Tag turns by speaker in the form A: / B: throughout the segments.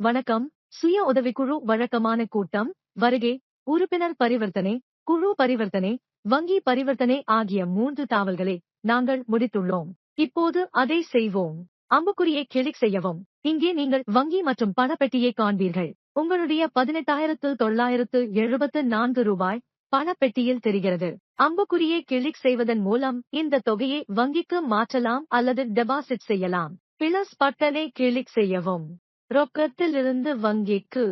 A: வணக்கம். சுய உதவிக்குழு வழக்கமான கூட்டம். வருகை உறுப்பினர் பரிவர்த்தனை குழு பரிவர்த்தனை வங்கி பரிவர்த்தனை ஆகிய மூன்று தாவல்களை நாங்கள் முடித்துள்ளோம். இப்போது அதை செய்வோம். அம்புக்குறியை கிளிக் செய்யவும். இங்கே நீங்கள் வங்கி மற்றும் பணப்பெட்டியை காண்பீர்கள். உங்களுடைய பதினெட்டாயிரத்து தொள்ளாயிரத்து எழுபத்து நான்கு ரூபாய் பணப்பெட்டியில் தெரிகிறது. அம்புக்குறியை கிளிக் செய்வதன் மூலம் இந்த தொகையை வங்கிக்கு மாற்றலாம் அல்லது டெபாசிட் செய்யலாம். பிளஸ் பட்டனை கிளிக் செய்யவும். ரொக்கத்திலிருந்து வங்கிக்கு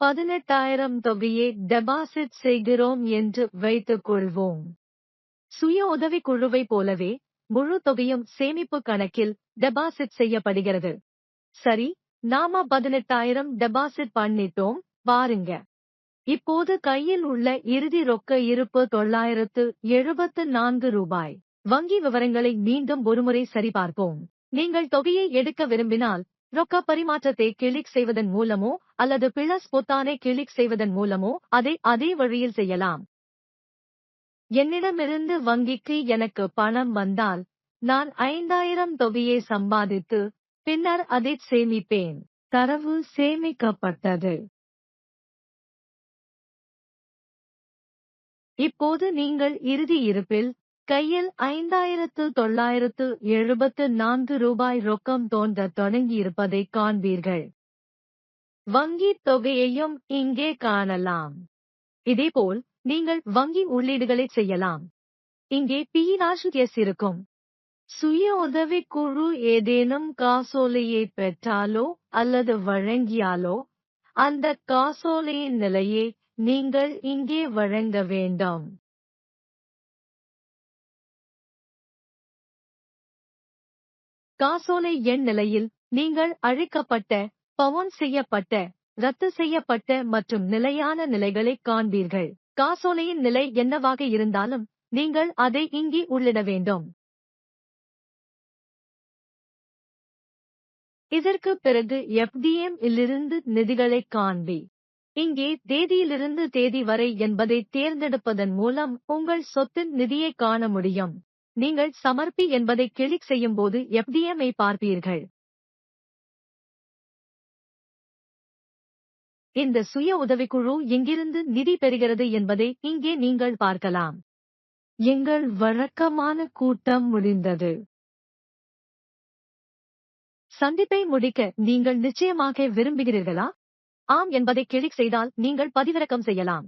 A: பதினெட்டாயிரம் தொகையை டெபாசிட் செய்கிறோம் என்று வைத்துக் கொள்வோம். சுய உதவி குழுவை போலவே முழு தொகையும் சேமிப்பு கணக்கில் டெபாசிட் செய்யப்படுகிறது. சரி நாம பதினெட்டாயிரம் டெபாசிட் பண்ணிட்டோம் பாருங்க. இப்போது கையில் உள்ள இறுதி ரொக்க இருப்பு தொள்ளாயிரத்து எழுபத்து நான்கு ரூபாய். வங்கி விவரங்களை மீண்டும் ஒருமுறை சரிபார்ப்போம். நீங்கள் தொகையை எடுக்க விரும்பினால் ரொக்க பரிமாற்றத்தை கிளிக் செய்வதன் மூலமோ அல்லது பிளஸ் பொத்தானை கிளிக் செய்வதன் மூலமோ அதை அதே வழியில் செய்யலாம். என்னிடமிருந்து வங்கிக்கு எனக்கு பணம் வந்தால் நான் ஐந்தாயிரம் தொகையை சம்பாதித்து பின்னர் அதை சேமிப்பேன். தரவு சேமிக்கப்பட்டது. இப்போது நீங்கள் இறுதி இருப்பில் கையில் ஐந்தாயிரத்து தொள்ளாயிரத்து எழுபத்து நான்கு ரூபாய் ரொக்கம் தோன்ற தொடங்கியிருப்பதை காண்பீர்கள். வங்கி தொகையையும் இங்கே காணலாம். இதேபோல் நீங்கள் வங்கி உள்ளீடுகளை செய்யலாம். இங்கே பிஇனாஷுஎஸ் இருக்கும். சுய உதவிக் குழு ஏதேனும் காசோலையை பெற்றாலோ அல்லது வழங்கியாலோ அந்த காசோலையின் நிலையை நீங்கள் இங்கே வழங்க வேண்டும். காசோலை எண் நிலையில் நீங்கள் அழிக்கப்பட்ட பவுன் செய்யப்பட்ட ரத்து செய்யப்பட்ட மற்றும் நிலையான நிலைகளை காண்பீர்கள். காசோலையின் நிலை என்னவாக இருந்தாலும் நீங்கள் அதை இங்கே உள்ளிட வேண்டும். இதற்கு பிறகு எஃப்டிஎம் இலிருந்து நிதிகளை காண்பி. இங்கே தேதியிலிருந்து தேதி வரை என்பதை தேர்ந்தெடுப்பதன் மூலம் உங்கள் சொத்தின் நிதியை காண முடியும். நீங்கள் சமர்ப்பி என்பதை கிளிக் செய்யும் போது எஃப்டிஎம் ஐ பார்ப்பீர்கள். இந்த சுய உதவிக்குழு எங்கிருந்து நிதி பெறுகிறது என்பதை இங்கே நீங்கள் பார்க்கலாம். எங்கள் வழக்கமான கூட்டம் முடிந்தது. சந்திப்பை முடிக்க நீங்கள் நிச்சயமாக விரும்புகிறீர்களா? ஆம் என்பதை கிளிக் செய்தால் நீங்கள் பதிவிறக்கம் செய்யலாம்.